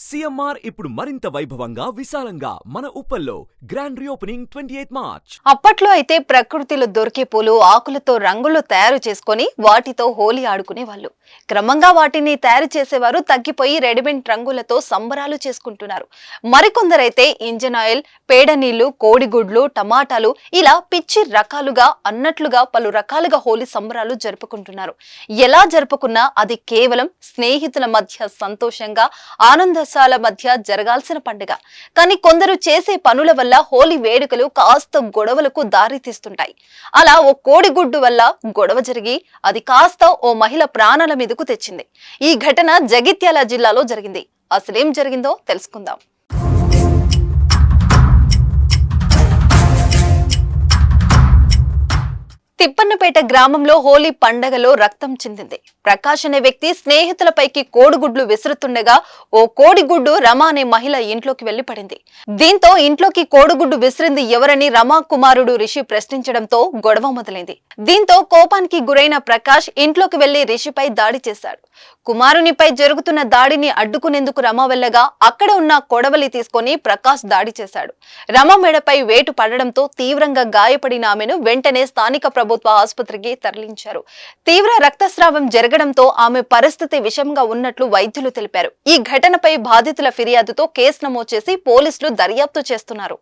CMR ఇప్పుడు మరింత వైభవంగా విశాలంగా మన ఉప్పల్లో grand reopening twenty eighth March అప్పట్లో అయితే ప్రకృతిలో దొరికే పూలు ఆకులతో రంగులు తయారు చేసుకొని వాటితో హోలీ ఆడుకునేవాళ్ళు. క్రమంగా వాటిని తయారు చేసేవారు తగ్గిపోయి రెడీమేడ్ రంగులతో సంబరాలు చేసుకుంటున్నారు. మరికొందరైతే ఇంజన్ ఆయిల్ పేడ నీళ్ళు కోడిగుడ్లు టమాటాలు ఇలా పిచ్చి రకాలుగా అన్నట్లుగా పలు రకాలుగా హోలీ సంబరాలు జరుపుకుంటున్నారు. ఎలా జరుపుకున్నా అది కేవలం స్నేహితుల మధ్య సంతోషంగా ఆనంద ఆనందశాల మధ్య జరగాల్సిన పండుగ. కానీ కొందరు చేసే పనుల వల్ల హోలీ వేడుకలు కాస్త గొడవలకు దారి తీస్తుంటాయి. అలా ఓ కోడిగుడ్డు వల్ల గొడవ జరిగి అది కాస్త ఓ మహిళ ప్రాణాల మీదకు తెచ్చింది. ఈ ఘటన జగిత్యాల జిల్లాలో జరిగింది. అసలేం జరిగిందో తెలుసుకుందాం. తిప్పన్నపేట గ్రామంలో హోలీ పండగలో రక్తం చెందింది. ప్రకాష్ అనే వ్యక్తి స్నేహితులపైకి కోడిగుడ్లు విసురుతుండగా ఓ కోడిగుడ్డు రమ అనే మహిళ ఇంట్లోకి వెళ్ళి పడింది దీంతో ఇంట్లోకి కోడిగుడ్డు విసిరింది ఎవరని రమా కుమారుడు రిషి ప్రశ్నించడంతో గొడవ మొదలైంది. దీంతో కోపానికి గురైన ప్రకాష్ ఇంట్లోకి వెళ్ళి రిషిపై దాడి చేశాడు. కుమారునిపై జరుగుతున్న దాడిని అడ్డుకునేందుకు రమ వెళ్ళగా అక్కడ ఉన్న కొడవలి తీసుకొని ప్రకాష్ దాడి చేశాడు. రమ మెడపై వేటు పడడంతో తీవ్రంగా గాయపడిన ఆమెను వెంటనే స్థానిక ప్రభుత్వ ఆసుపత్రికి తరలించారు. తీవ్ర రక్తస్రావం జరగడంతో ఆమె పరిస్థితి విషమంగా ఉన్నట్లు వైద్యులు తెలిపారు. ఈ ఘటనపై బాధితుల ఫిర్యాదుతో కేసు నమోదు చేసి పోలీసులు దర్యాప్తు చేస్తున్నారు.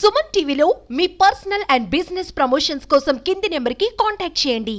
సుమన్ టీవీలో మీ పర్సనల్ అండ్ బిజినెస్ ప్రమోషన్స్ కోసం కింది నెంబర్కి కాంటాక్ట్ చేయండి.